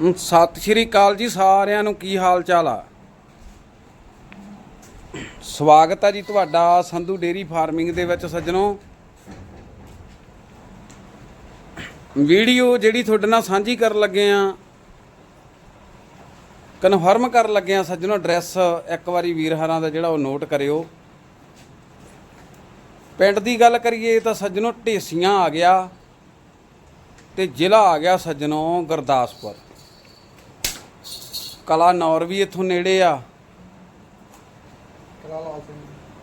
ਸਤਿ ਸ਼੍ਰੀ ਅਕਾਲ ਜੀ ਸਾਰਿਆਂ ਨੂੰ, ਕੀ ਹਾਲ ਚਾਲ ਆ? ਸਵਾਗਤ ਆ ਜੀ ਤੁਹਾਡਾ ਸੰਧੂ ਡੇਰੀ ਫਾਰਮਿੰਗ ਦੇ ਵਿੱਚ ਸੱਜਣੋ। ਵੀਡੀਓ ਜਿਹੜੀ ਤੁਹਾਡੇ ਨਾਲ ਸਾਂਝੀ ਕਰਨ ਲੱਗੇ ਆ, ਕਨਫਰਮ ਕਰਨ ਲੱਗੇ ਆ ਸੱਜਣੋ, ਐਡਰੈਸ ਇੱਕ ਵਾਰੀ ਵੀਰ ਹਰਾਂ ਦਾ ਜਿਹੜਾ ਉਹ ਨੋਟ ਕਰਿਓ। ਪਿੰਡ ਦੀ ਗੱਲ ਕਰੀਏ ਤਾਂ ਸੱਜਣੋ ਢੇਸੀਆਂ ਆ ਗਿਆ ਤੇ ਜ਼ਿਲ੍ਹਾ ਆ ਗਿਆ ਸੱਜਣੋ ਗੁਰਦਾਸਪੁਰ। ਕਲਾ ਨੌਰ ਵੀ ਇੱਥੋਂ ਨੇੜੇ ਆ।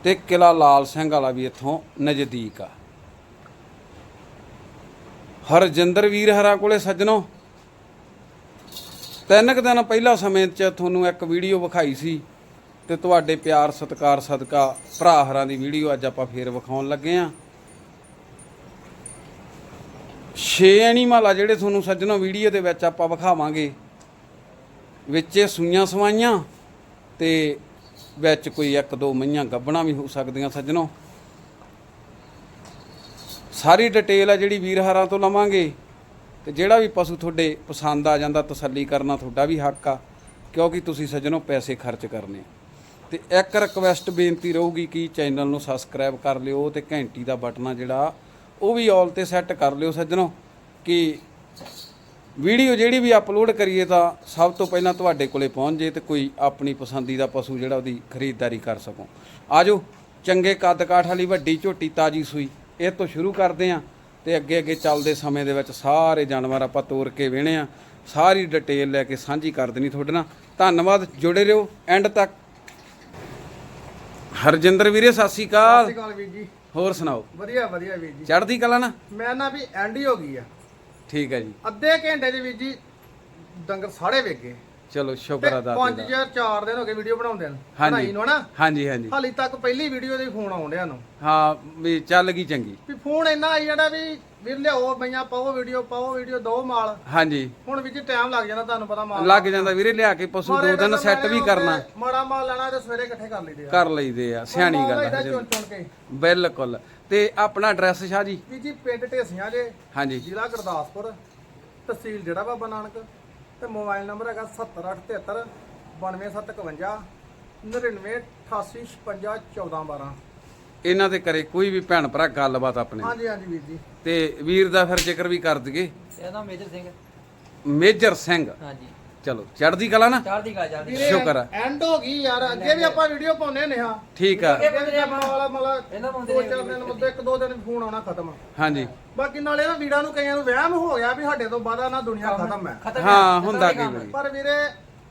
ਤੇ ਕਿਲਾ ਲਾਲ ਸਿੰਘ ਵਾਲਾ ਵੀ ਇੱਥੋਂ ਨਜ਼ਦੀਕ ਆ। ਹਰਜਿੰਦਰ ਵੀਰ ਹਰਾ ਕੋਲੇ ਸੱਜਣੋ ਤਿੰਨ ਕੁ ਦਿਨ ਪਹਿਲਾਂ ਸਮੇਂ 'ਚ ਤੁਹਾਨੂੰ ਇੱਕ ਵੀਡੀਓ ਵਿਖਾਈ ਸੀ ਤੇ ਤੁਹਾਡੇ ਪਿਆਰ ਸਤਿਕਾਰ ਸਦਕਾ ਭਰਾ ਹਰਾਂ ਦੀ ਵੀਡੀਓ ਅੱਜ ਆਪਾਂ ਫੇਰ ਵਿਖਾਉਣ ਲੱਗੇ ਆ। ਛੇ ਐਨੀਮਲ ਆ ਜਿਹੜੇ ਤੁਹਾਨੂੰ ਸੱਜਣੋ ਵੀਡੀਓ ਦੇ ਵਿੱਚ ਆਪਾਂ ਵਿਖਾਵਾਂਗੇ। ਵਿੱਚ ਸੂਈਆਂ ਸਵਾਈਆਂ ਤੇ ਵਿੱਚ ਕੋਈ ਇੱਕ ਦੋ ਮਈਆਂ ਗੱਬਣਾ ਵੀ ਹੋ ਸਕਦੀਆਂ ਸੱਜਣੋ। ਸਾਰੀ ਡਿਟੇਲ ਆ ਜਿਹੜੀ ਵੀਰ ਹਰਾਂ ਤੋਂ ਲਵਾਂਗੇ ਤੇ ਜਿਹੜਾ ਵੀ ਪਸ਼ੂ ਤੁਹਾਡੇ ਪਸੰਦ ਆ ਜਾਂਦਾ, ਤਸੱਲੀ ਕਰਨਾ ਤੁਹਾਡਾ ਵੀ ਹੱਕ ਆ, ਕਿਉਂਕਿ ਤੁਸੀਂ ਸੱਜਣੋ ਪੈਸੇ ਖਰਚ ਕਰਨੇ ਆ। ਤੇ ਇੱਕ ਰਿਕਵੈਸਟ ਬੇਨਤੀ ਰਹੂਗੀ ਕਿ ਚੈਨਲ ਨੂੰ ਸਬਸਕ੍ਰਾਈਬ ਕਰ ਲਿਓ ਤੇ ਘੰਟੀ ਦਾ ਬਟਨ ਆ ਜਿਹੜਾ, ਉਹ ਵੀ ਆਲ ਤੇ ਸੈੱਟ ਕਰ ਲਿਓ ਸੱਜਣੋ, ਕਿ ਵੀਡੀਓ ਜਿਹੜੀ ਵੀ ਅਪਲੋਡ ਕਰੀਏ ਤਾਂ ਸਭ ਤੋਂ ਪਹਿਲਾਂ ਤੁਹਾਡੇ ਕੋਲੇ ਪਹੁੰਚ ਜੇ ਤੇ ਕੋਈ ਆਪਣੀ ਪਸੰਦੀਦਾ ਪਸ਼ੂ ਜਿਹੜਾ ਉਹਦੀ ਖਰੀਦਦਾਰੀ ਕਰ ਸਕੋ। ਆਜੋ ਚੰਗੇ ਕੱਦ ਕਾਠ ਵਾਲੀ ਵੱਡੀ ਝੋਟੀ ਤਾਜੀ ਸੂਈ। ਇਹ ਤੋਂ ਸ਼ੁਰੂ ਕਰਦੇ ਆਂ ਤੇ ਅੱਗੇ ਅੱਗੇ ਚੱਲਦੇ ਸਮੇਂ ਦੇ ਵਿੱਚ ਸਾਰੇ ਜਾਨਵਰ ਆਪਾਂ ਤੋਰ ਕੇ ਵੇਣੇ ਆ। ਸਾਰੀ ਡਿਟੇਲ ਲੈ ਕੇ ਸਾਂਝੀ ਕਰ ਦੇਣੀ ਤੁਹਾਡੇ ਨਾਲ। ਧੰਨਵਾਦ ਜੁੜੇ ਰਹੋ। ਐਂਡ ਤੱਕ। ਹਰਜਿੰਦਰ ਵੀਰੇ ਸਤਿ ਸ਼੍ਰੀ ਸਤਿ ਅਕਾਲ ਸ਼੍ਰੀ ਅਕਾਲ ਵੀਰ ਜੀ। ਹੋਰ ਸੁਣਾਓ? ਵਧੀਆ ਵਧੀਆ ਵੀਰ ਜੀ। ਚੜ੍ਹਦੀ ਕਲਾ ਨਾ? ਮੈਂ ਨਾ ਵੀ ਐਂਡ ਹੀ ਹੋ ਗਈ ਆ। ਠੀਕ ਹੈ ਜੀ। ਅੱਧੇ ਘੰਟੇ ਦੇ ਵੀਰ ਜੀ ਡੰਗਰ ਸਾਰੇ ਵੇਖ ਗਏ। ਚਲੋ ਸ਼ੁਕਰ ਦਾਤੇ ਪੰਜ ਦਾ। ਚਾਰ ਦਿਨ ਹੋ ਗਏ ਵੀਡੀਓ ਬਣਾਉਂਦੇ ਨੂੰ। ਹਾਂਜੀ। ਬਣਾਈ ਨੂੰ ਹਨਾ? ਹਾਂਜੀ ਹਾਂਜੀ। ਹਾਲੀ ਤੱਕ ਪਹਿਲੀ ਵੀਡੀਓ ਦੇ ਫੋਨ ਆਉਂਦਿਆਂ ਨੂੰ। ਹਾਂ ਵੀ ਚੱਲ ਗਈ ਚੰਗੀ। ਵੀ ਫੋਨ ਇੰਨਾ ਆਈ ਜਿਹੜਾ ਵੀ ਵੀਰ ਲਿਆਓ ਬਈਆਂ ਪਾਓ ਵੀਡੀਓ ਪਾਓ ਵੀਡੀਓ ਦੋ ਮਾਲ। ਹਾਂਜੀ। ਹੁਣ ਵੀ ਜੀ ਟਾਈਮ ਲੱਗ ਜਾਂਦਾ ਤੁਹਾਨੂੰ ਪਤਾ ਮਾਲ। ਲੱਗ ਜਾਂਦਾ ਵੀਰੇ ਲਿਆ ਕੇ ਪਸ਼ੂ ਦੋ ਦਿਨ ਸੈੱਟ ਵੀ ਕਰਨਾ। ਮਾੜਾ ਮਾਲ ਲੈਣਾ ਤੇ ਸਵੇਰੇ ਇਕੱਠੇ ਕਰ ਲਈਦੇ ਆ। ਕਰ ਲਈਦੇ ਆ ਸਿਆਣੀ ਗੱਲ ਹੈ ਚੁਣ ਚੁਣ ਕੇ। ਬਿਲਕੁਲ। ਤੇ ਆਪਣਾ ਐਡਰੈਸ ਸ਼ਾਹ ਜੀ? ਜੀ ਪਿੰਡ ਢੇਸੀਆਂ ਜੇ ਹਾਂਜੀ। ਜ਼ਿਲ੍ਹਾ ਗੁਰਦਾਸਪੁਰ ਤਹਿਸੀਲ ਜਿਹੜਾ ਬਾਬਾ ਨਾਨਕ ਤੇ ਮੋਬਾਈਲ ਨੰਬਰ ਹੈਗਾ 7873 92751 9988561412 ਇਹਨਾਂ ਦੇ ਘਰੇ ਕੋਈ ਵੀ ਭੈਣ ਭਰਾ ਗੱਲਬਾਤ ਆਪਣੇ ਹਾਂਜੀ ਹਾਂਜੀ ਵੀਰ ਜੀ। ਤੇ ਵੀਰ ਦਾ ਫਿਰ ਜ਼ਿਕਰ ਵੀ ਕਰ ਦਈਏ। ਇਹਦਾ ਮੇਜਰ ਸਿੰਘ ਮੇਜਰ ਸਿੰਘ। ਹਾਂਜੀ। ਚਲੋ ਚੜ੍ਹਦੀ ਕਲਾ ਨਾ? ਚੜ੍ਹਦੀ ਕਲਾ ਚੜ੍ਹਦੀ ਸ਼ੁਕਰ ਆ। ਐਂਡ ਹੋ ਗਈ ਯਾਰ ਅੱਗੇ ਵੀ ਆਪਾਂ ਵੀਡੀਓ ਪਾਉਨੇ ਨੇ ਹਾਂ। ਠੀਕ ਆ। ਅੱਗੇ ਵੀ ਆਪਾਂ ਵਾਲਾ ਮਤਲਬ ਇਹਨਾਂ ਬੰਦੇ ਦੋ ਨੇ ਚਾਰ ਦਿਨ ਮੁੱਦੇ ਇੱਕ ਦੋ ਦਿਨ ਫੋਨ ਆਉਣਾ ਖਤਮ। ਹਾਂਜੀ। ਬਾਕੀ ਨਾਲੇ ਨਾ ਵੀਰਾਂ ਨੂੰ ਕਈਆਂ ਨੂੰ ਵਹਿਮ ਹੋ ਗਿਆ ਵੀ ਸਾਡੇ ਤੋਂ ਬਾਅਦ ਨਾ ਦੁਨੀਆ ਖਤਮ ਹੈ। ਹਾਂ ਹੁੰਦਾ। ਵਾਰੀ। ਪਰ ਵੀਰੇ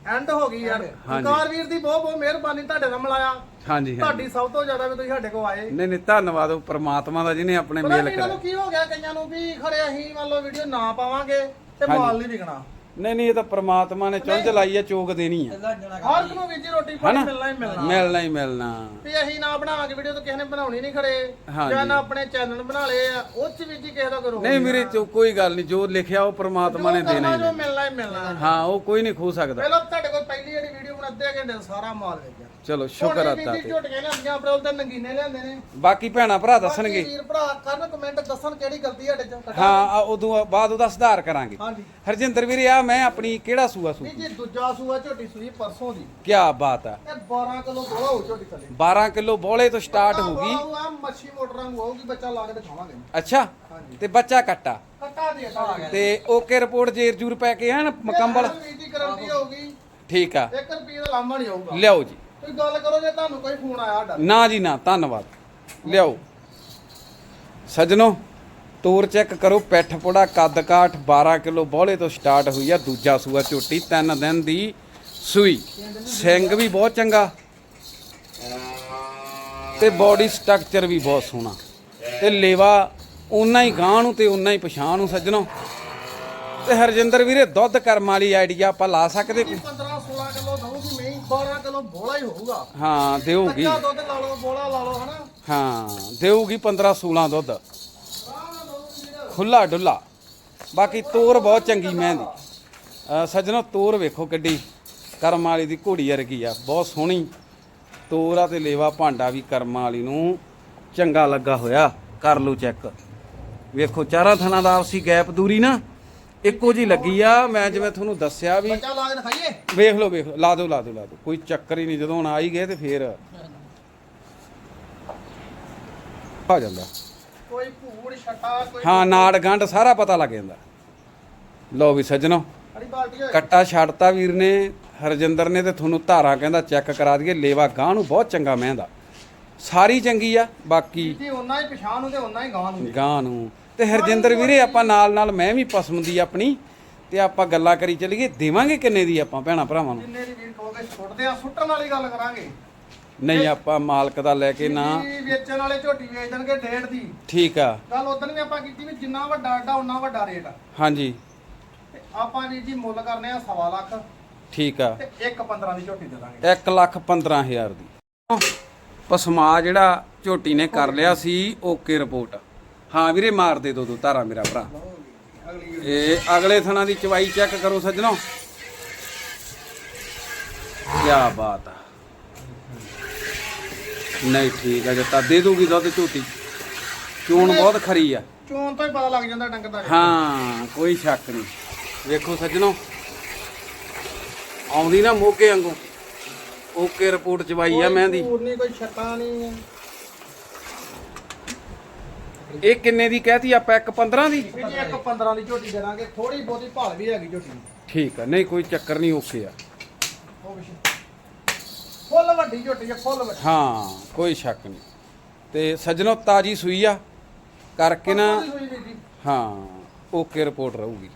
ਐਂਡ ਹੋ ਗਈ ਯਾਰ। ਹਾਂਜੀ। ਕਾਰ ਵੀਰ ਦੀ ਬਹੁਤ ਬਹੁਤ ਮਿਹਰਬਾਨੀ ਤੁਹਾਡੇ ਨਾਲ ਮਿਲਾਇਆ। ਹਾਂਜੀ ਤੁਹਾਡੀ ਸਭ ਤੋਂ ਜ਼ਿਆਦਾ ਵੀ ਤੁਸੀਂ ਸਾਡੇ ਕੋਲ ਆਏ। ਨਹੀਂ ਨਹੀਂ ਧੰਨਵਾਦ ਉਹ ਪ੍ਰਮਾਤਮਾ ਦਾ ਜਿਹਨੇ ਆਪਣੇ ਪਤਾ ਮੇਲ ਨਹੀਂ ਇਹਨਾਂ ਕਰਿਆ। ਨੂੰ ਕੀ ਹੋ ਗਿਆ ਕਈਆਂ ਨੂੰ ਵੀ ਖਰੇ ਅਸੀਂ ਮੰਨ ਲਓ ਵੀਡੀਓ ਨਾ ਪਾਵਾਂਗੇ ਤੇ ਮਾਲ ਨਹੀਂ ਵਿਕਣਾ। ਨਹੀਂ ਨਹੀਂ ਇਹ ਤਾਂ ਪ੍ਰਮਾਤਮਾ ਨੇ ਚੁੰਝ ਲਾਈ ਆ ਚੋਕ ਦੇਣੀ ਜਣਾ ਹਰ ਇੱਕ ਨੂੰ ਵੀਰ ਜੀ ਰੋਟੀ ਪਾਣੀ ਹਨਾ? ਮਿਲਣਾ ਹੀ ਮਿਲਣਾ। ਮਿਲਣਾ ਹੀ ਮਿਲਣਾ। ਵੀ ਅਸੀਂ ਨਾ ਬਣਾਵਾਂਗੇ ਵੀਡੀਓ ਤਾਂ ਕਿਸੇ ਨੇ ਬਣਾਉਣੀ ਨਹੀਂ ਹਾਂਜੀ। ਜਾਂ ਨਾ ਆਪਣੇ ਚੈਨਲ ਬਣਾ ਲਏ ਆ ਉਹ ਚ ਵੀ ਜੀ ਕਿਸੇ ਦਾ ਕਰੋ। ਨਹੀਂ ਮੇਰੇ ਚ ਕੋਈ ਗੱਲ ਨਹੀਂ ਜੋ ਲਿਖਿਆ ਉਹ ਪ੍ਰਮਾਤਮਾ ਨੇ ਦੇਣਾ ਹੀ ਜੋ ਹੈ। ਮਿਲਣਾ ਹੀ ਮਿਲਣਾ। ਹਾਂ ਉਹ ਕੋਈ ਨਹੀਂ ਖੋ ਸਕਦਾ। ਪਹਿਲਾਂ ਤੁਹਾਡੇ ਕੋਲ ਪਹਿਲੀ ਜਿਹੜੀ ਵੀਡੀਓ ਬਣਾ ਅੱਧੇ ਘੰਟੇ ਸਾਰਾ ਮਾਲ ਵੇਚ ਗਿਆ। ਚਲੋ ਸ਼ੁਕਰ ਆ ਤਾ ਤੇ ਝੋਟੀਆਂ ਲਿਆਂਦੀਆਂ ਆਪਣੇ ਤੇ ਨਗੀਨੇ ਲਿਆਂਦੇ ਨੇ। ਬਾਕੀ ਭੈਣਾ ਭਰਾ ਦੱਸਣਗੇ। ਵੀਰ ਭਰਾ ਕਰਨ ਕਮੈਂਟ ਦੱਸਣ ਕਿਹੜੀ ਗਲਤੀ ਸਾਡੇ ਚ ਕੱਢਾਂ। ਹਾਂ ਆ ਉਦੋਂ ਬਾਅਦ ਉਹਦਾ ਸੁਧਾਰ ਕਰਾਂਗੇ। ਹਾਂਜੀ। ਹਰਜਿੰਦਰ ਵੀਰੇ ਆ ਮੈਂ ਆਪਣੀ ਕਿਹੜਾ ਸੂਆ ਸੂ ਨਹੀਂ ਜੀ ਦੂਜਾ ਸੂਆ ਝੋਟੀ ਸੂਈ ਪਰਸੋਂ ਦੀ। ਕੀ ਬਾਤ ਆ। ਇਹ 12 ਕਿਲੋ ਬੋਲਾ ਹੋ ਝੋਟੀ ਥੱਲੇ। 12 ਕਿਲੋ ਬੋਲੇ ਤੋਂ ਸਟਾਰਟ ਹੋਊਗੀ। ਆ ਮੱਛੀ ਮੋਟਰਾਂ ਨੂੰ ਆਊਗੀ ਬੱਚਾ ਲਾ ਕੇ ਦਿਖਾਵਾਂਗੇ। ਅੱਛਾ ਹਾਂਜੀ। ਤੇ ਬੱਚਾ ਕੱਟਾ। ਕੱਟਾ ਦੇ ਆ ਗਿਆ ਤੇ ਓਕੇ ਰਿਪੋਰਟ ਜੇਰ ਜੂਰ ਪੈ ਕੇ ਹਨ ਮਕੰਬਲ ਦੀ ਗਾਰੰਟੀ ਹੋਊਗੀ। ਠੀਕ ਆ। 1 ਰੁਪਏ ਦਾ ਲਾਮਾ ਨਹੀਂ ਆਊਗਾ। ਲਿਆਓ ਜੀ। ਕੋਈ ਗੱਲ ਕਰੋ ਜੇ ਤੁਹਾਨੂੰ ਕੋਈ ਫੋਨ ਆਇਆ ਸਾਡਾ। ਨਾ ਜੀ ਨਾ ਧੰਨਵਾਦ। ਲਿਆਓ। ਸੱਜਣੋ ਤੋਰ ਚੈੱਕ ਕਰੋ ਪਿੱਠ ਪੋੜਾ ਕੱਦ ਕਾਠ 12 ਕਿਲੋ ਬੋਲੇ ਤੋਂ ਸਟਾਰਟ ਹੋਈ ਆ ਦੂਜਾ ਸੂਆ ਝੋਟੀ ਤਿੰਨ ਦਿਨ ਦੀ ਸੂਈ। ਸਿੰਘ ਵੀ ਬਹੁਤ ਚੰਗਾ। ਤੇ ਬਾਡੀ ਸਟਰਕਚਰ ਵੀ ਬਹੁਤ ਸੋਹਣਾ। ਤੇ ਲੇਵਾ ਉਨਾ ਹੀ ਗਾਂ ਨੂੰ ਤੇ ਉਨਾ ਹੀ ਪਛਾਣ ਨੂੰ ਸੱਜਣੋ। ਤੇ ਹਰਜਿੰਦਰ ਵੀਰੇ ਦੁੱਧ ਕਰਮ ਵਾਲੀ ਆਈਡੀਆ ਆਪਾਂ ਲਾ ਸਕਦੇ ਕੋਈ? 12 ਕਿਲੋ ਬੋਲਾ ਹੀ ਹੋਊਗਾ। ਹਾਂ ਦੇਊਗੀ। ਕੱਚਾ ਦੁੱਧ ਲਾ ਲਓ ਬੋਲਾ ਲਾ ਲਓ ਹਨਾ? ਹਾਂ ਦੇਊਗੀ 15 16 ਦੁੱਧ। ਖੁੱਲਾ ਡੁੱਲਾ ਬਾਕੀ ਤੋਰ ਬਹੁਤ ਚੰਗੀ ਮੈਂ ਦੀ ਸੱਜਣੋ ਤੋਰ ਵੇਖੋ ਕਿੱਡੀ ਕਰਮ ਵਾਲੀ ਦੀ ਘੋੜੀ ਵਰਗੀ ਆ ਬਹੁਤ ਸੋਹਣੀ। ਤੋਰ ਆ ਤੇ ਲੇਵਾ ਭਾਂਡਾ ਵੀ ਕਰਮ ਵਾਲੀ ਨੂੰ ਚੰਗਾ ਲੱਗਾ ਹੋਇਆ। ਕਰ ਲਓ ਚੈੱਕ। ਵੇਖੋ ਚਾਰਾਂ ਥਣਾ ਦਾ ਆਪਸੀ ਗੈਪ ਦੂਰੀ ਨਾ। ਇੱਕੋ ਜੀ ਲੱਗੀ ਆ ਮੈਂ ਜਿਵੇਂ ਤੁਹਾਨੂੰ ਦੱਸਿਆ ਵੀ ਬੱਚਾ ਲਾ ਕੇ ਦਿਖਾਈਏ। ਵੇਖ ਲਓ ਵੇਖ ਲਓ ਲਾ ਦਿਓ ਲਾ ਦਿਓ ਲਾ ਦਿਓ। ਕੋਈ ਚੱਕਰ ਹੀ ਨਹੀਂ ਜਦੋਂ ਹੁਣ ਆ ਹੀ ਗਏ ਤੇ ਫੇਰ ਆ ਜਾਂਦਾ। ਕੋਈ ਭੂੜ ਛੱਟਾ ਕੋਈ ਹਾਂ ਨਾੜ ਗੰਢ ਸਾਰਾ ਪਤਾ ਲੱਗ ਜਾਂਦਾ। ਲਓ ਵੀ ਸੱਜਣੋ ਅੜੀ ਬਾਲਟੀ ਹੋਏ ਕੱਟਾ ਛੱਡਤਾ ਵੀਰ ਨੇ ਹਰਜਿੰਦਰ ਨੇ ਤੇ ਤੁਹਾਨੂੰ ਧਾਰਾ ਕਹਿੰਦਾ ਚੈੱਕ ਕਰਾ ਦਈਏ ਲੇਵਾ ਗਾਂ ਨੂੰ ਬਹੁਤ ਚੰਗਾ ਮਹਿੰਦਾ। ਸਾਰੀ ਚੰਗੀ ਆ ਬਾਕੀ ਜੀ ਉਹਨਾਂ ਹੀ ਪਛਾਣ ਤੇ ਉਹਨਾਂ ਹੀ ਗਾਂ ਨੂੰ। ਗਾਂ ਨੂੰ। ਤੇ ਹਰਜਿੰਦਰ ਵੀਰੇ ਆਪਾਂ ਨਾਲ ਨਾਲ ਮੈਂ ਵੀ ਪਸਮ ਦੀ ਆਪਣੀ ਤੇ ਆਪਾਂ ਗੱਲਾਂ ਕਰੀ ਚੱਲੀਏ। ਦੇਵਾਂਗੇ ਕਿੰਨੇ ਦੀ ਆਪਾਂ ਭੈਣਾ ਭਰਾਵਾਂ ਨੂੰ? ਜਿੰਨੇ ਦੀ ਵੀਰ ਕਹੋਗੇ ਛੁੱਟਦੇ ਆ ਸੁੱਟਣ ਵਾਲੀ ਗੱਲ ਕਰਾਂਗੇ। ਨਹੀਂ ਆਪਾਂ ਮਾਲਕ ਦਾ ਲੈ ਕੇ ਨਾ। ਜੀ ਵੇਚਣ ਵਾਲੇ ਝੋਟੀ ਵੇਚ ਦੇਣਗੇ ਡੇਢ ਦੀ। ਠੀਕ ਆ। ਗੱਲ ਉਦੋਂ ਵੀ ਆਪਾਂ ਕੀਤੀ ਵੀ ਜਿੰਨਾ ਵੱਡਾ ਅੱਡਾ ਉਨਾ ਵੱਡਾ ਰੇਟ ਆ। ਹਾਂਜੀ। ਤੇ ਆਪਾਂ ਵੀਰ ਜੀ ਮੁੱਲ ਕਰਨੇ ਆ ਸਵਾ ਲੱਖ। ਠੀਕ ਆ। ਤੇ 1 15 ਦੀ ਝੋਟੀ ਦੇ ਦਾਂਗੇ। 1 ਲੱਖ 15000 ਦੀ। ਪਸਮਾ ਜਿਹੜਾ ਝੋਟੀ ਨੇ ਕਰ ਲਿਆ ਸੀ ਓਕੇ ਰਿਪੋਰਟ। ਹਾਂ ਵੀਰੇ ਮਾਰ ਦੇ ਦੋ ਦੋ ਧਾਰਾ ਮੇਰਾ ਭਰਾ। ਇਹ ਅਗਲੇ ਥਣਾ ਦੀ ਚਵਾਈ ਚੈੱਕ ਕਰੋ ਸੱਜਣੋ। ਕੀ ਬਾਤ ਆ। ਨਹੀਂ ਠੀਕ ਆ ਜੱਟਾ ਦੇ ਦੂਗੀ ਦੁੱਧ ਝੋਟੀ। ਚੋਣ ਬਹੁਤ ਖਰੀ ਆ। ਚੋਣ ਤੋਂ ਹੀ ਪਤਾ ਲੱਗ ਜਾਂਦਾ ਡੰਗਰ ਦਾ। ਹਾਂ ਕੋਈ ਸ਼ੱਕ ਨਹੀਂ। ਵੇਖੋ ਸੱਜਣੋ ਆਉਂਦੀ ਨਾ ਮੋਗੇ ਵਾਂਗੂ। ਓਕੇ ਰਿਪੋਰਟ ਚਵਾਈ ਆ ਮੈਂ ਦੀ ਭੂੜ ਨਹੀਂ ਕੋਈ ਛੱਟਾ ਨਹੀਂ ਇਹ ਕਿੰਨੇ ਦੀ ਕਹਿਤੀ ਆਪਾਂ? ਇੱਕ 15 ਦੀ? ਜੀ 1 15 ਦੀ ਝੋਟੀ ਦੇ ਦਾਂਗੇ ਥੋੜੀ ਬਹੁਤੀ ਭਾਲ ਵੀ ਹੈਗੀ ਝੋਟੀ ਦੀ। ਠੀਕ ਆ। ਨਹੀਂ ਕੋਈ ਚੱਕਰ ਨਹੀਂ ਓਕੇ ਆ। ਉਹ ਫੁੱਲ ਵੱਡੀ ਝੋਟੀ ਹੈ ਫੁੱਲ ਵੱਡੀ। ਹਾਂ ਕੋਈ ਸ਼ੱਕ ਨਹੀਂ। ਤੇ ਸੱਜਣੋ ਤਾਜੀ ਸੂਈ ਆ। ਕਰਕੇ ਨਾ ਫੁੱਲ ਸੂਈ ਵੀਰ ਜੀ। ਹਾਂ ਓਕੇ ਰਿਪੋਰਟ ਰਹੂਗੀ।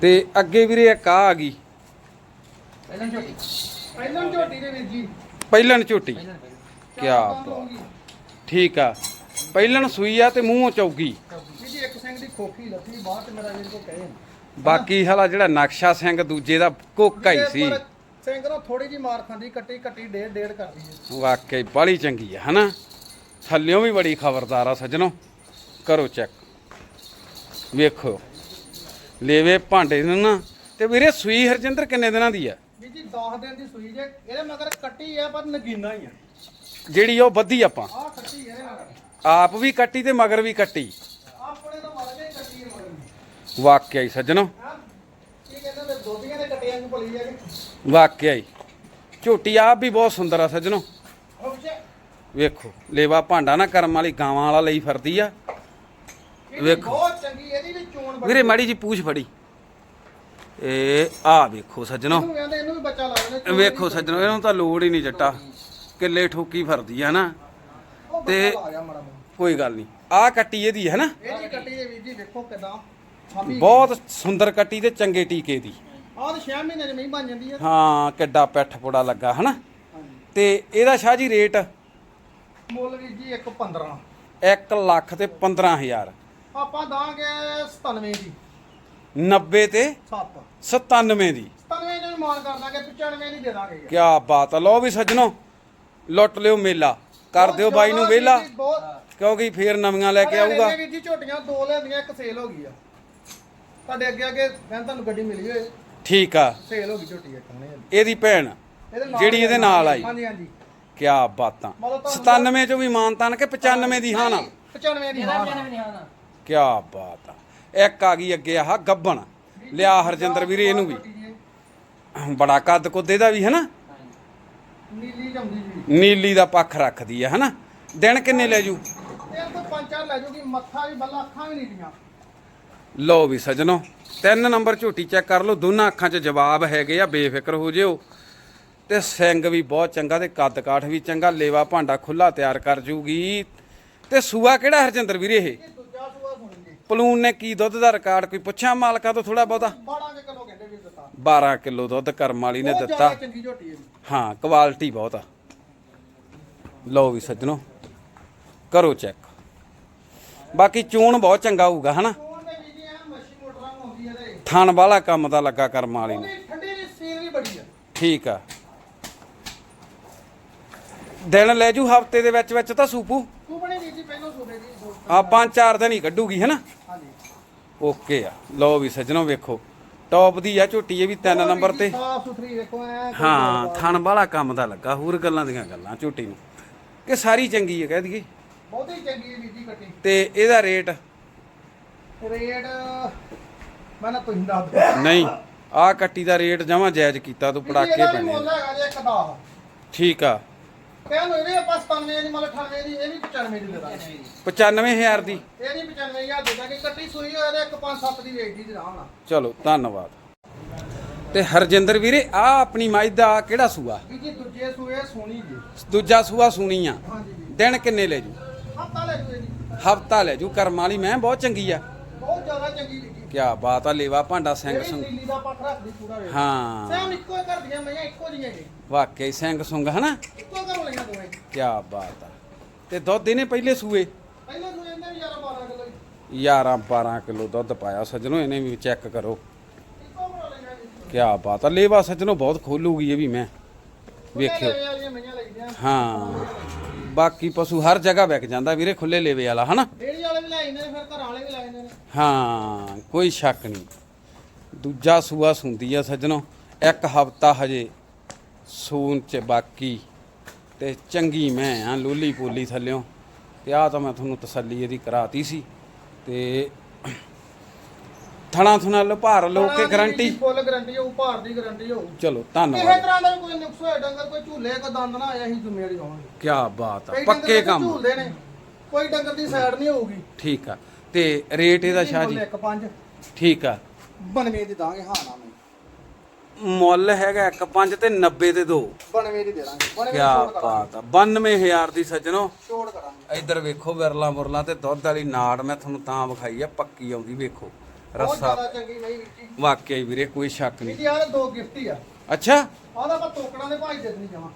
ਤੇ ਅੱਗੇ ਵੀਰੇ ਇੱਕ ਆ ਆ ਗਈ। ਪਹਿਲਾਂ ਝੋਟੀ। ਪਹਿਲਾਂ ਝੋਟੀ ਦੇ ਵੀਰ ਜੀ। ਪਹਿਲਣ ਝੋਟੀ। ਕਿਆ ਬਾਤ। ਠੀਕ ਆ। ਪਹਿਲਣ ਸੂਈ ਆ ਤੇ ਮੂੰਹੋਂ ਚੌਗੀ। ਵੀਰ ਜੀ ਇੱਕ ਸਿੰਘ ਦੀ ਖੋਖੀ ਲੱਥੀ ਬਾਅਦ ਚ ਮੇਰਾ ਵੀਰ ਕੋ ਕਹੇ। ਬਾਕੀ ਹਲਾ ਜਿਹੜਾ ਨਕਸ਼ਾ ਸਿੰਘ ਦੂਜੇ ਦਾ ਕੋਕਾ ਹੀ ਸੀ। ਸਿੰਘ ਨੂੰ ਥੋੜੀ ਜੀ ਮਾਰ ਖਾਂਦੀ ਕੱਟੀ ਕੱਟੀ ਡੇਢ ਡੇਢ ਕਰਦੀ ਹੈ। ਵਾਕਈ ਬੜੀ ਚੰਗੀ ਆ ਹਨਾ? ਥੱਲਿਓਂ ਵੀ ਬੜੀ ਖਬਰਦਾਰ ਆ ਸੱਜਣੋ। ਕਰੋ ਚੈੱਕ। ਵੇਖੋ। ਲੇਵੇ ਭਾਂਡੇ ਨੂੰ ਨਾ। ਤੇ ਵੀਰੇ ਸੂਈ ਹਰਜਿੰਦਰ ਕਿੰਨੇ ਦਿਨਾਂ ਦੀ ਆ? ਜੀ 10 ਦਿਨ ਦੀ ਸੂਈ ਜੇ। ਇਹਦੇ ਮਗਰ ਕੱਟੀ ਹੈ ਪਰ ਨਗੀਨਾ ਹੀ ਆ। ਜਿਹੜੀ ਉਹ ਬੱਧੀ ਆਪਾਂ। ਆਪ ਵੀ ਕੱਟੀ ਤੇ ਮਗਰ ਵੀ ਕੱਟੀ। ਵਾਕਿਆ ਹੀ ਸੱਜਣੋ। ਵਾਕਿਆ ਹੀ ਝੋਟੀ ਆਪ ਵੀ ਬਹੁਤ ਸੁੰਦਰ ਆ ਸੱਜਣੋ। ਵੇਖੋ ਲੇਵਾ ਭਾਂਡਾ ਨਾ ਕਰਮ ਵਾਲੀ ਗਾਵਾਂ ਵਾਲਾ ਲਈ ਫਿਰਦੀ ਆ। ਵੇਖੋ। ਬਹੁਤ ਚੰਗੀ ਇਹਦੀ ਵੀ ਚੋਣ ਬੜੀ ਵੀਰੇ ਮਾੜੀ ਜੀ ਪੂਛ ਫੜੀ। ਇਹ ਆ ਵੇਖੋ ਸੱਜਣੋ। ਇਹਨੂੰ ਕਹਿੰਦੇ ਇਹਨੂੰ ਵੀ ਬੱਚਾ ਲਾ ਦਿੰਦੇ ਵੇਖੋ ਸੱਜਣੋ ਇਹਨੂੰ ਤਾਂ ਲੋੜ ਹੀ ਨਹੀਂ ਜੱਟਾ। ਕਿੱਲੇ ਠੋਕੀ ਫਿਰਦੀ ਆ ਨਾ ਤੇ- ਲਾ ਕੋਈ ਗੱਲ ਨਹੀਂ। ਆ ਕੱਟੀ ਇਹਦੀ ਹੈ ਨਾ? ਇਹਦੀ ਕੱਟੀ ਦੇ ਵੀਰ ਜੀ ਵੇਖੋ ਕਿਦਾਂ ਬਹੁਤ ਸੁੰਦਰ ਕੱਟੀ ਤੇ ਚੰਗੇ ਟੀਕੇ ਦੀ। ਆਹ ਤਾਂ 6 ਮਹੀਨੇ ਚ ਮਹੀਂ ਬਣ ਜਾਂਦੀ ਹੈ ਹਾਂ ਕਿੱਡਾ ਪੈਠ ਪੁੜਾ ਲੱਗਾ ਹਨਾ? ਤੇ ਇਹਦਾ ਸ਼ਾਹ ਜੀ ਰੇਟ? ਮੁੱਲ ਵੀਰ ਜੀ 1 15 1 ਲੱਖ ਤੇ 15000 ਆਪਾਂ ਦਾਂਗੇ 97 ਦੀ 90 ਤੇ 7 97 ਦੀ। 97 ਨੂੰ ਮਾਨ ਕਰ ਦਾਂਗੇ 95 ਦੀ ਦੇ ਦਾਂਗੇ। ਕਿਆ ਬਾਤ ਆ ਲਓ ਵੀ ਸੱਜਣੋ। ਲੁੱਟ ਲਿਓ ਮੇਲਾ। ਕਰ ਦਿਓ ਬਾਈ ਨੂੰ ਵਿਹਲਾ ਬਹੁਤ ਕਿਉਂਕਿ ਫੇਰ ਨਵੀਆਂ ਲੈ ਕੇ ਆਊਗਾ। ਵੀਰ ਜੀ ਝੋਟੀਆਂ ਦੋ ਲੈਂਦੀਆਂ ਇੱਕ ਸੇਲ ਹੋ ਗਈ ਆ। ਤੁਹਾਡੇ ਅੱਗੇ ਅੱਗੇ ਮੈਂ ਤੁਹਾਨੂੰ ਗੱਡੀ ਮਿਲੀ ਹੋਏ। ਠੀਕ ਆ। ਸੇਲ ਹੋ ਗਈ ਝੋਟੀ ਇੱਕ ਇਹਦੀ ਭੈਣ ਇਹਦੇ ਨਾਲ ਜਿਹੜੀ ਇਹਦੇ ਨਾਲ ਆਈ। ਹਾਂਜੀ ਹਾਂਜੀ। ਕਿਆ ਬਾਤਾਂ। ਮਤਲਬ ਤੁਹਾਨੂੰ- 97 ਚੋਂ ਵੀ ਮਾਨਤਾਨ ਕਿ 95 ਦੀ ਹਾਂ ਨਾ 95 ਦੀ ਹਾਂ ਕਿਆ ਬਾਤ। ਆ ਇੱਕ ਆ ਗਈ ਅੱਗੇ ਆਹ ਗੱਬਣ। ਲਿਆ ਹਰਜਿੰਦਰ ਵੀਰੇ ਇਹਨੂੰ ਵੀ। ਬੜਾ ਕੱਦ ਕੁੱਦੇ ਦਾ ਵੀ ਹੈ ਨਾ? ਨੀਲੀ ਜੰਮਦੀ ਜੀ ਨੀਲੀ ਦਾ ਪੱਖ ਰੱਖਦੀ ਹੈ ਹਨਾ? ਦਿਨ ਕਿੰਨੇ ਲੈ ਜੂ? ਇਹ ਤੋਂ ਪੰਜ ਚਾਰ ਲੈ ਜੂਗੀ ਮੱਥਾ ਵੀ ਬੱਲਾ ਅੱਖਾਂ ਵੀ ਨੀਲੀਆਂ ਲਓ ਵੀ ਸਜਣੋ ਤਿੰਨ ਨੰਬਰ ਝੋਟੀ ਚੈੱਕ ਕਰ ਲਓ ਦੋਨਾਂ ਅੱਖਾਂ 'ਚ ਜਵਾਬ ਹੈਗੇ ਆ ਬੇਫਿਕਰ ਹੋ ਜਿਓ। ਤੇ ਸਿੰਘ ਵੀ ਬਹੁਤ ਚੰਗਾ ਤੇ ਕੱਦ ਕਾਠ ਵੀ ਚੰਗਾ ਲੇਵਾ ਭਾਂਡਾ ਖੁੱਲਾ ਤਿਆਰ ਕਰ ਜੂਗੀ। ਤੇ ਸੂਆ ਕਿਹੜਾ ਹਰਜਿੰਦਰ ਵੀਰੇ ਇਹ? ਇਹ ਦੂਜਾ ਸੂਆ ਸੁਣੀਗੇ ਪਲੂਨ ਨੇ ਕੀ ਦੁੱਧ ਦਾ ਰਿਕਾਰਡ? ਕੋਈ ਪੁੱਛਿਆ ਮਾਲਕਾਂ ਤੋਂ ਥੋੜਾ ਬਹੁਤਾ? 12 ਕੇ ਕਿਲੋ ਕਹਿੰਦੇ ਵੀ 12 ਕਿਲੋ ਦੁੱਧ ਕਰਮ ਵਾਲੀ ਨੇ ਦਿੱਤਾ। ਜ਼ਿਆਦਾ ਚੰਗੀ ਝੋਟੀ ਹੈ ਜੀ। ਹਾਂ ਕੁਆਲਿਟੀ ਬਹੁਤ ਆ। ਲਓ ਵੀ ਸੱਜਣੋ ਕਰੋ ਚੈੱਕ ਬਾਕੀ ਚੋਣ ਬਹੁਤ ਚੰਗਾ ਹੋਊਗਾ ਹਨਾ? ਥਣ ਵਾਲਾ ਕੰਮ ਦਾ ਲੱਗਾ ਕਰਮ ਵਾਲੀ ਨੇ। ਉਹਦੀ ਠੰਡੀ ਦੀ ਸੀਲ ਵੀ ਬੜੀ ਆ। ਠੀਕ ਆ। ਦਿਨ ਲੈ ਜੂ ਹਫ਼ਤੇ ਦੇ ਵਿੱਚ ਵਿੱਚ ਤਾਂ ਸੂਪੂ। ਤੂੰ ਬਣੇ ਵੀਰ ਜੀ ਪਹਿਲਾਂ ਸੂਬੇ ਦੀ ਦੋ- ਆ ਪੰਜ ਚਾਰ ਦਿਨ ਹੀ ਕੱਢੂਗੀ ਹੈਨਾ? ਹਾਂਜੀ। ਓਕੇ ਆ। ਲਓ ਵੀ ਸੱਜਣੋ ਵੇਖੋ। ਟੌਪ ਦੀ ਆ ਝੋਟੀ ਇਹ ਵੀ ਤਿੰਨ ਨੰਬਰ ਤੇ। ਸਾਫ਼ ਸੁਥਰੀ ਵੇਖੋ ਐ ਹਾਂ ਥਣ ਵਾਲਾ ਕੰਮ ਦਾ ਲੱਗਾ ਹੋਰ ਗੱਲਾਂ ਦੀਆਂ ਗੱਲਾਂ ਝੋਟੀ ਨੂੰ। ਕਿ ਸਾਰੀ ਚੰਗੀ ਹੈ ਕਹਿ ਦਈਏ। ਬਹੁਤੀ ਚੰਗੀ ਹੈ ਜੀ ਕੱਟੀ। ਤੇ ਇਹਦਾ ਰੇਟ? ਰੇਟ ਮੈਂ ਨਾ ਤੁਸੀਂ ਦੱਸ। ਦਿਓ ਨਹੀਂ ਆਹ ਕੱਟੀ ਦਾ ਰੇਟ ਜਮਾ ਜਾਇਜ਼ ਕੀਤਾ ਤੂੰ ਪੜਾਕੇ ਪੈਣੇ ਮੁੱਲ ਹੈਗਾ ਜੀ ਇੱਕ ਦਾ। ਠੀਕ ਆ। ਕਹਿੰਦੇ ਇਹਦੇ ਆਪਾਂ 97 ਦੀ ਮਤਲਬ 98 ਦੀ ਇਹ ਵੀ 95 ਦੀ ਦੇ ਦਾਂਗੇ। 95000 ਦੀ। ਇਹ ਨਹੀਂ 95000 ਦੇ ਦਾਂਗੇ ਕੱਟੀ ਸੂਈ ਹੋਇਆ ਤੇ ਇੱਕ 5-7 ਦੀ ਵੇਚਦੀ ਜੀ ਆਰਾਮ ਨਾਲ ਚਲੋ ਧੰਨਵਾਦ। ਤੇ ਹਰਜਿੰਦਰ ਵੀਰੇ ਆ ਆਪਣੀ ਮੱਝ ਦਾ ਕਿਹੜਾ ਸੂਆ? ਵੀ ਜੀ ਦੂਜੇ ਸੂਏ ਸੋਣੀ ਜੀ। ਦੂਜਾ ਸੂਆ ਸੁਣੀ ਆ। ਹਾਂਜੀ ਜੀ। ਦਿਨ ਕਿੰਨੇ ਲੈ ਜੂ? ਹਫਤਾ ਲੈ ਜੂਏ ਜੀ ਹਫਤਾ ਲੈ ਜੂ ਕਰਮ ਵਾਲੀ ਮੈਂ ਬਹੁਤ ਚੰਗੀ ਆ। ਬਹੁਤ ਜ਼ਿਆਦਾ ਚੰਗੀ ਕਿਆ ਬਾਤ ਆ ਲੇਵਾ ਭਾਂਡਾ ਸਿੰਘ ਵੀ ਸੁੰਗ ਨੀਲੀ ਦਾ ਪੱਖ ਰੱਖਦੀ ਪੂਰਾ ਵੇਖ। ਹਾਂ। ਸੇਮ ਇੱਕੋ ਹੀ ਘਰ ਦੀਆਂ ਮਈਆਂ ਇੱਕੋ ਜਿਹੀਆਂ ਜੀ ਵਾਕਈ ਸਿੰਘ ਸੁੰਗ ਹਨਾ? ਇੱਕੋ ਘਰੋਂ ਲਈਆਂ ਦੋਵੇਂ। ਕਿਆ ਬਾਤ ਆ। ਤੇ ਦੁੱਧ ਇਹਨੇ ਪਹਿਲੇ ਸੂਏ? ਪਹਿਲੇ ਸੂਏ ਇਹਨੇ ਵੀ 11 12 ਕਿਲੋ ਜੀ 11 12 ਕਿਲੋ ਦੁੱਧ ਪਾਇਆ ਸੱਜਣੋ ਇਹਨੇ ਵੀ ਚੈੱਕ ਕਰੋ। ਇੱਕੋ ਘਰੋਂ ਲਈਆਂ ਜੀ ਕਿਆ ਬਾਤ ਆ ਲੇਵਾ ਸੱਜਣੋ ਬਹੁਤ ਖੋਲੂਗੀ ਇਹ ਵੀ ਮੈਂ। ਵੇਖਿਓ। ਇਹ ਵਾਲੀਆਂ ਮਈਆਂ ਲੱਗਦੀਆਂ ਹਾਂ। ਬਾਕੀ ਪਸ਼ੂ ਹਰ ਜਗ੍ਹਾ ਵਿਕ ਜਾਂਦਾ ਵੀਰੇ ਖੁੱਲੇ ਲੇਵੇ ਵਾਲਾ ਹਨਾ? ਡੇੜੀ ਵਾਲੇ ਵੀ ਲੈ ਜਾਂਦੇ ਨੇ ਫਿਰ ਘਰਾਂ ਵਾਲੇ ਵੀ ਲੈ ਜਾਂਦੇ ਨੇ। ਹਾਂ ਕੋਈ ਸ਼ੱਕ ਨਹੀਂ। ਦੂਜਾ ਸੂਆ ਸੁੰਦੀ ਆ ਸੱਜਣੋ ਇੱਕ ਹਫਤਾ ਹਜੇ ਸੂਨ ਚ ਬਾਕੀ ਤੇ ਚੰਗੀ ਮੈਂ ਆ ਲੋਲੀ ਪੋਲੀ ਥੱਲਿਓ ਤੇ ਆ ਤਾਂ ਮੈਂ ਤੁਹਾਨੂੰ ਤਸੱਲੀ ਇਹਦੀ ਕਰਾਤੀ ਸੀ ਤੇ ਥਣਾ ਥੁਣਾ ਲੁਭਾਰ ਲੋ ਕੇ ਗਰੰਟੀ। ਫੁੱਲ ਗਾਰੰਟੀ ਹੋਊ ਭਾਰ ਦੀ ਗਾਰੰਟੀ ਹੋਊ। ਚਲੋ ਕਿਸੇ ਧੰਨਵਾਦ ਤਰ੍ਹਾਂ ਦਾ ਵੀ ਕੋਈ ਨੁਕਸ ਹੋਇਆ ਡੰਗਰ ਕੋਈ ਝੂਲੇ ਕੋ ਦੰਦ ਨਾ ਆਇਆ ਅਸੀਂ ਜ਼ਿੰਮੇਵਾਰੀ ਲਵਾਂਗੇ ਕੀ ਬਾਤ ਆ ਪੱਕੇ ਕੰਮ। ਝੂਲਦੇ ਨੇ ਕੋਈ ਡੰਗਰ ਦੀ ਸਾਈਡ ਨਹੀਂ ਹੋਊਗੀ। ਠੀਕ ਆ। ਤੇ ਰੇਟ ਇਹਦਾ ਸ਼ਾਹ ਜੀ। ਠੀਕ ਆ। 92 ਦੀ ਦਾਂਗੇ ਹਾਂ ਨਾ ਮੈਂ ਮੁੱਲ ਹੈਗਾ 1.5 ਤੇ 90 ਤੇ 2 92 ਦੀ ਦੇ ਦਾਂਗੇ 92 ਕੀ ਦੀ ਛੋੜ ਕਰਾਂਗੇ। ਬਾਤ ਆ। 92000 ਦੀ ਸੱਜਣੋ। ਛੋੜ ਕਰਾਂਗੇ। ਇੱਧਰ ਵੇਖੋ ਵਿਰਲਾ ਮੁਰਲਾ ਤੇ ਦੁੱਧ ਵਾਲੀ ਨਾੜ ਮੈਂ ਤੁਹਾਨੂੰ ਤਾਂ ਵਿਖਾਈ ਆ ਪੱਕੀ ਆਉਂਦੀ ਵੇਖੋ। ਬਹੁਤ ਰੱਸਾ। ਜ਼ਿਆਦਾ ਚੰਗੀ ਨਹੀਂ ਵੀਰ ਜੀ। ਵਾਕਿਆ ਹੀ ਵੀਰੇ ਕੋਈ ਸ਼ੱਕ ਨਹੀਂ। ਜੀ ਆਹ ਦੋ ਗਿਫਟ ਹੀ ਆ। ਅੱਛਾ? ਆਹ ਤਾਂ ਆਪਾਂ ਤੋਕੜਾਂ ਦੇ ਭਾਈ ਦੇ ਨਹੀਂ ਜਾਵਾਂ।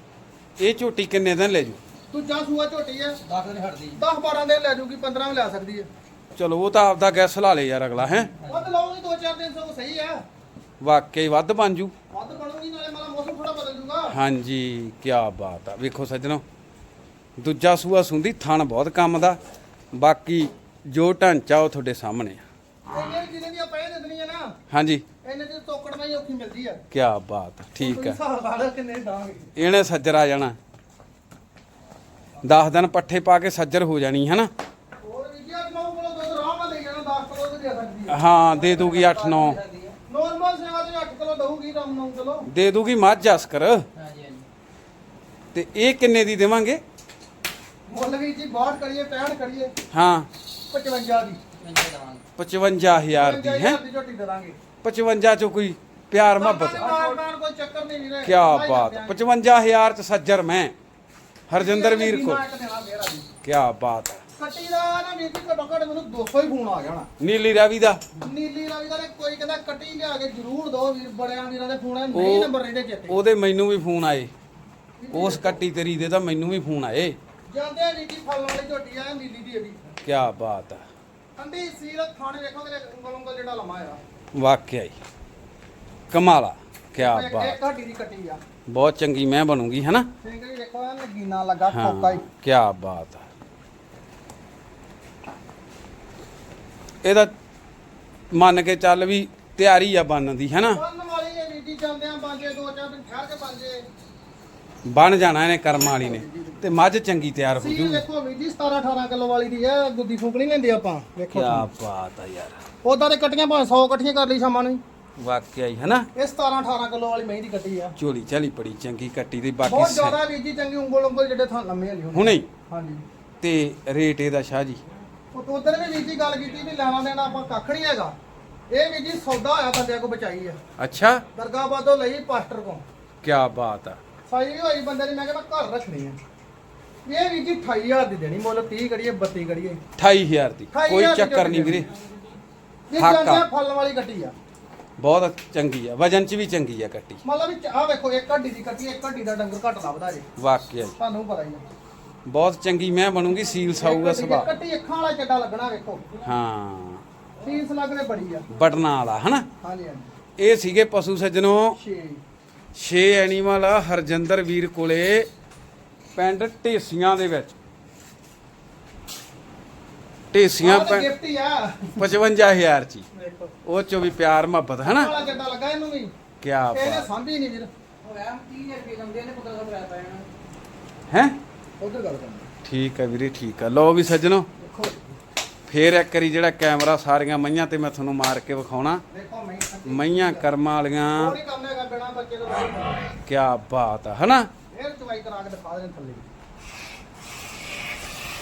ਇਹ ਝੋਟੀ ਕਿੰਨੇ ਦਿਨ ਲੈ ਜੂ? ਦੂਜਾ ਸੂਆ ਝੋਟੀ ਆ। 10 ਦਿਨ ਹਟਦੀ। 10 12 ਦਿਨ ਲੈ ਜੂਗੀ 15 ਵੀ ਲੈ ਸਕਦੀ ਹੈ ਚਲੋ ਉਹ ਤਾਂ ਆਪਦਾ ਗੈਸ ਲਾ ਲੇ ਯਾਰ ਅਗਲਾ ਹੈ? ਵੱਧ ਲਾਉਗੀ 2-4 ਦਿਨ ਸੋ ਸਹੀ ਆ ਵਾਕਿਆ ਹੀ ਵੱਧ ਬਣ ਜੂ। ਵੱਧ ਬਣੂਗੀ ਨਾਲੇ ਮਾਲਾ ਮੌਸਮ ਥੋੜਾ ਬਦਲ ਜੂਗਾ। ਹਾਂਜੀ ਕੀ ਬਾਤ ਆ। ਵੇਖੋ ਸੱਜਣੋ ਦੂਜਾ ਸੂਆ ਸੁੰਦੀ ਥਣ ਬਹੁਤ ਕੰਮ ਦਾ। ਬਾਕੀ ਜੋ ਢਾਂਚਾ ਉਹ ਤੁਹਾਡੇ ਸਾਹਮਣੇ ਆ। ਇਹਨੇ ਜਿਹਨੇ ਦੀਆਂ ਪੈ ਦੇ ਦੇਣੀਆਂ ਨਾ ਹਾਂਜੀ। ਇਹਨੇ ਦੀ ਤੋਕੜ ਨਹੀਂ ਔਖੀ ਮਿਲਦੀ ਆ। ਕੀ ਬਾਤ ਆ, ਠੀਕ ਆ ਹਿਸਾਬ ਲਾ ਲਓ ਕਿੰਨੇ ਡਾਂਗੇ ਇਹਨੇ ਸੱਜਰ ਆ ਜਾਣਾ। 10 ਦਿਨ ਪੱਠੇ ਪਾ ਕੇ ਸੱਜਰ ਹੋ ਜਾਣੀ ਹੈ ਨਾ ਹੋਰ ਵੀ ਜੀ ਅੱਜ ਮੈਂ ਕੋਲੋਂ ਦੁੱਧ ਰਾਹ ਨਾਲ ਲੈ ਜਾਣਾ 10 ਕਿਲੋ ਤੇ ਦੇ ਸਕਦੀ ਆ ਹਾਂ ਦੇ ਦੂਗੀ 8 9 ਨੋਰਮਲ ਸੇਵਾ ਤੇ 8 ਕਿਲੋ ਦਊਗੀ ਰਾਮ 9 ਕਿਲੋ। ਦੇ ਦੂਗੀ ਮੱਝ ਅਸਕਰ ਤੇ ਇਹ ਕਿੰਨੇ ਦੀ ਦੇਵਾਂਗੇ? ਮੁੱਲ ਵੀ ਜੀ 62 ਕਰੀਏ 65 ਕਰੀਏ। ਹਾਂ। 55 ਦੀ। 55000 ਦੀ ਹੈ? 55000 ਦੀ ਝੋਟੀ ਦੇ ਦਾਂਗੇ। 55 ਚੋਂ ਕੋਈ ਪਿਆਰ ਮੁਹੱਬਤ? ਨਾਲ ਕੋਈ ਚੱਕਰ ਨਹੀਂ ਵੀਰੇ। ਕੀ ਬਾਤ। 55000 ਚ ਸੱਜਰ ਮੈਂ। ਹਰਜਿੰਦਰ ਵੀਰ ਕੋ ਕੀ ਬਾਤ ਹੈ। ਦਾ ਨਾ ਵੀਰ ਜੀ ਘੱਟੋ ਘੱਟ ਮੈਨੂੰ 200 ਹੀ ਫੋਨ ਆ ਜਾਣਾ। ਨੀਲੀ ਰਾਵੀ ਦਾ। ਨੀਲੀ ਰਾਵੀ ਦਾ ਤੇ ਕੋਈ ਕਹਿੰਦਾ ਕੱਟੀ ਲਿਆ ਕੇ ਜ਼ਰੂਰ ਦੋ ਵੀਰ ਬੜਿਆਂ ਵੀਰਾਂ ਦੇ ਫੋਨ ਆ ਨਹੀਂ ਨੰਬਰ ਰਹਿੰਦੇ ਚੇਤੇ। ਉਹਦੇ ਮੈਨੂੰ ਵੀ ਫੋਨ ਆਏ। ਉਸ ਕੱਟੀ ਤੇਰੀ ਦੇ ਤਾਂ ਮੈਨੂੰ ਵੀ ਫੋਨ ਆਏ। ਜਾਂਦੇ ਨੀ ਜੀ ਫਲ ਵਾਲੀ ਝੋਟੀ ਆ ਨੀਲੀ ਦੀ ਇਹ ਵੀ ਕੀ ਬਾਤ ਹੈ ਠੰਡੀ ਸੀਲ ਖਾਣੇ ਵੇਖੋ ਤੇਰੇ ਉਂਗਲ ਉਂਗਲ ਜਿਹੜਾ ਲੰਮਾ ਆ। ਵਾਕਿਆ ਹੀ। ਕਮਾਲਾ ਕੀ ਇੱਕ- ਬਾਤ। ਇੱਕ ਹੱਡੀ ਦੀ ਕੱਟੀ ਆ। ਬਹੁਤ ਚੰਗੀ ਮੈਂ ਬਣੂਗੀ ਹੈਨਾ? ਸਿੰਘ ਵੀ ਦੇਖੋ ਐਨ ਨਗੀਨਾ ਲੱਗਾ ਹਾਂ ਖੋਕਾ ਹੀ। ਕੀ ਬਾਤ ਹੈ ਇਹਦਾ ਮੰਨ ਕੇ ਚੱਲ ਵੀ ਤਿਆਰੀ ਆ ਬਣਨ ਦੀ ਹੈਨਾ? ਬੰਨ ਵਾਲੀ ਇਹ ਵੀਰ ਜੀ ਜਾਂਦੇ ਆ ਬਾਂਜੇ ਦੋ ਚਾਰ ਦਿਨ ਠਹਿਰ ਕੇ ਬਾਂਜੇ ਬਣ ਜਾਣਾ ਇਹਨੇ ਕਰਮ ਵਾਲੀ ਨੇ ਤੇ ਮੱਝ ਚੰਗੀ ਤਿਆਰ ਹੋ ਸੀ ਜੂਗੀ। ਵੇਖੋ ਵੀਰ ਜੀ 17 18 ਕਿਲੋ ਵਾਲੀ ਦੀ ਆ ਗੁੱਦੀ ਫੂਕ ਨਹੀਂ ਲੈਂਦੇ ਆਪਾਂ ਕੀ ਵੇਖੋ ਬਾਤ ਆ ਯਾਰ। ਉਦਾਂ ਦੇ ਕੱਟੀਆਂ ਭਾਵੇਂ 100 ਇਕੱਠੀਆਂ ਕਰ ਲਈ ਸ਼ਾਮਾਂ ਨੂੰ ਹੀ। ਵਾਕਿਆ ਹੀ ਹੈਨਾ? ਇਹ 17 18 ਕਿਲੋ ਵਾਲੀ ਮਹੀਂ ਦੀ ਕੱਟੀ ਆ। ਝੋਲੀ ਝਾਲੀ ਬੜੀ ਚੰਗੀ ਕੱਟੀ ਦੀ ਬਾਕੀ ਬਹੁਤ ਸੈ- ਜ਼ਿਆਦਾ ਵੀਰ ਜੀ ਚੰਗੀ ਉਂਗਲ ਉਂਗਲ ਜਿਹੜੇ ਥਾਂ ਲੰਮੇ ਹਲੀ ਹੁਣੇ। ਹੀ ਹਾਂਜੀ। ਤੇ ਰੇਟ ਇਹਦਾ ਸ਼ਾਹ ਜੀ? ਉਹ ਉਧਰ ਵੀ ਵੀਰ ਜੀ ਗੱਲ ਕੀਤੀ ਵੀ ਲੈਣਾ ਦੇਣਾ ਆਪਾਂ ਕੱਖ ਨਹੀਂ ਹੈਗਾ। ਇਹ ਵੀਰ ਜੀ ਸੌਦਾ ਹੋਇਆ ਬੰਦਿਆਂ ਕੋ ਬਚਾਈ ਆ। ਅੱਛਾ। ਦਰਗਾਹਬਾਦੋਂ ਲਈ ਪਾਸਟਰ ਕੋ ਕੀ ਬਾਤ ਆ। ਸਾਈ ਵੀ ਹੋਈ ਬੰਦੇ ਨੇ ਮੈਂ ਕਹਿੰਦਾ ਘਰ ਰੱਖਣੀ ਆ। ਇਹ ਵੀਰ ਜੀ 28000 ਦੀ ਦੇਣੀ ਮੁੱਲ 30 ਕਰੀਏ 32 ਕਰੀਏ। 28000 ਦੀ। 28,000 ਕੋਈ ਚੱਕਰ ਨਹੀਂ ਵੀਰੇ। ਇਹ ਹੱਕ ਆ। ਜਾਂਦੇ ਫਲ ਵਾਲੀ ਗੱਟੀ ਆ। ਬਹੁਤ ਚੰਗੀ ਆ। ਵਜਨ ਚ ਵੀ ਚੰਗੀ ਆ ਕੱਟੀ ਮਤਲਬ ਵੀ ਆਹ ਵੇਖੋ ਇੱਕ ਹੱਡੀ ਦੀ ਕੱਟੀ ਇੱਕ ਹੱਡੀ ਦਾ ਡੰਗਰ ਘੱਟ ਲੱਭਦਾ ਜੇ ਵਾਕਿਆ ਜੀ। ਤੁਹਾਨੂੰ ਪਤਾ ਹੀ ਆ। ਬਹੁਤ ਚੰਗੀ ਮੈਂ ਬਣੂਗੀ ਸੀਲ ਸਾਊਗਾ ਇੱਕ ਸੁਭਾ ਕੱਟੀ ਅੱਖਾਂ ਵਾਲਾ ਚੱਡਾ ਲੱਗਣਾ ਵੇਖੋ। ਹਾਂ। ਫੀਸ ਲੱਗਣੇ ਬੜੀ ਆ। ਬਟਨਾ ਵਾਲਾ ਹਨਾ? ਹਾਂਜੀ ਹਾਂਜੀ। ਇਹ ਸੀਗੇ ਪਸ਼ੂ ਸੱਜਣੋ। 6 6 ਐਨੀਮਲ ਆ ਹਰਜਿੰਦਰ ਵੀਰ ਕੋਲੇ ਪਿੰਡ ਢੇਸੀਆਂ ਦੇ ਵਿੱਚ। ਢੇਸੀਆਂ ਗਿਫਟ ਹੀ ਆ। 55000 ਚ ਉਹ ਚੋਂ ਵੀ ਪਿਆਰ ਮੁਹੱਬਤ ਹਨਾ? ਵਾਲਾ ਚੱਡਾ ਲੱਗਾ ਇਹਨੂੰ ਵੀ। ਕੀ ਇਹਨੇ ਬਾਤ। ਸਾਂਭੀ ਨਹੀਂ ਵੀਰ। ਹੈ? ਉਧਰ ਗੱਲ ਕਰਨੀ। ਠੀਕ ਹੈ ਵੀਰੇ ਠੀਕ ਹੈ। ਲਓ ਵੀ ਸੱਜਣੋ ਦੇਖੋ। ਫੇਰ ਇੱਕ ਵਾਰੀ ਜਿਹੜਾ ਕੈਮਰਾ ਸਾਰੀਆਂ ਮਈਆਂ ਤੇ ਮੈਂ ਤੁਹਾਨੂੰ ਮਾਰ ਕੇ ਵਿਖਾਉਣਾ। ਦੇਖੋ ਮੈਂ ਮਈਆਂ ਕਰਮਾਂ ਵਾਲੀਆਂ। ਕੋਈ ਕੰਮ ਹੈਗਾ ਬਿਨਾ ਬੱਚੇ ਤੋਂ ਬਾਅਦ ਕੀ ਬਾਤ ਆ ਹਨਾ? ਇਹ ਚਵਾਈ ਕਰਾ ਕੇ ਦਿਖਾ ਦੇਣ ਥੱਲੇ।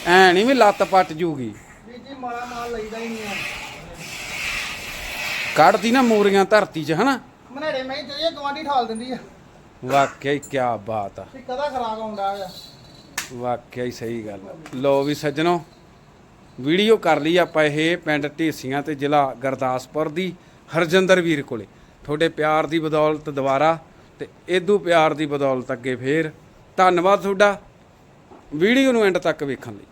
ਐ ਨਹੀਂ ਵੀ ਲੱਤ ਪੱਟ ਜੂਗੀ। ਵੀ ਜੀ ਮਾਲਾ ਮਾਲ ਲਈਦਾ ਹੀ ਨਹੀਂ ਆ। ਕੱਢਦੀ ਨਾ ਮੂਰੀਆਂ ਧਰਤੀ 'ਚ ਹਨਾ? ਮਨੇੜੇ ਮੈਂ ਇਹ ਗਵਾਂਢੀ ਠਾਲ ਦਿੰਦੀ ਆ। ਵਾਕਿਆ ਹੀ ਕੀ ਬਾਤ ਆ। ਵੀ ਕਦਾ ਖਰਾਕ ਆਉਂਦਾ ਆ। ਵਾਕਿਆ ਹੀ ਸਹੀ ਗੱਲ ਆ। ਲੋ ਵੀ ਸੱਜਣੋ, ਵੀਡੀਓ ਕਰ ਲਈ ਆਪਾਂ ਇਹ ਪਿੰਡ ਢੇਸੀਆਂ ਤੇ ਜ਼ਿਲ੍ਹਾ ਗੁਰਦਾਸਪੁਰ ਦੀ, ਹਰਜਿੰਦਰ ਵੀਰ ਕੋਲੇ। ਤੁਹਾਡੇ ਪਿਆਰ ਦੀ ਬਦੌਲਤ ਦੁਬਾਰਾ ਤੇ ਇਦੋਂ ਪਿਆਰ ਦੀ ਬਦੌਲਤ ਅੱਗੇ ਫੇਰ। ਧੰਨਵਾਦ ਤੁਹਾਡਾ। ਵੀਡੀਓ ਨੂੰ ਐਂਡ ਤੱਕ ਵੇਖਣ ਲਈ।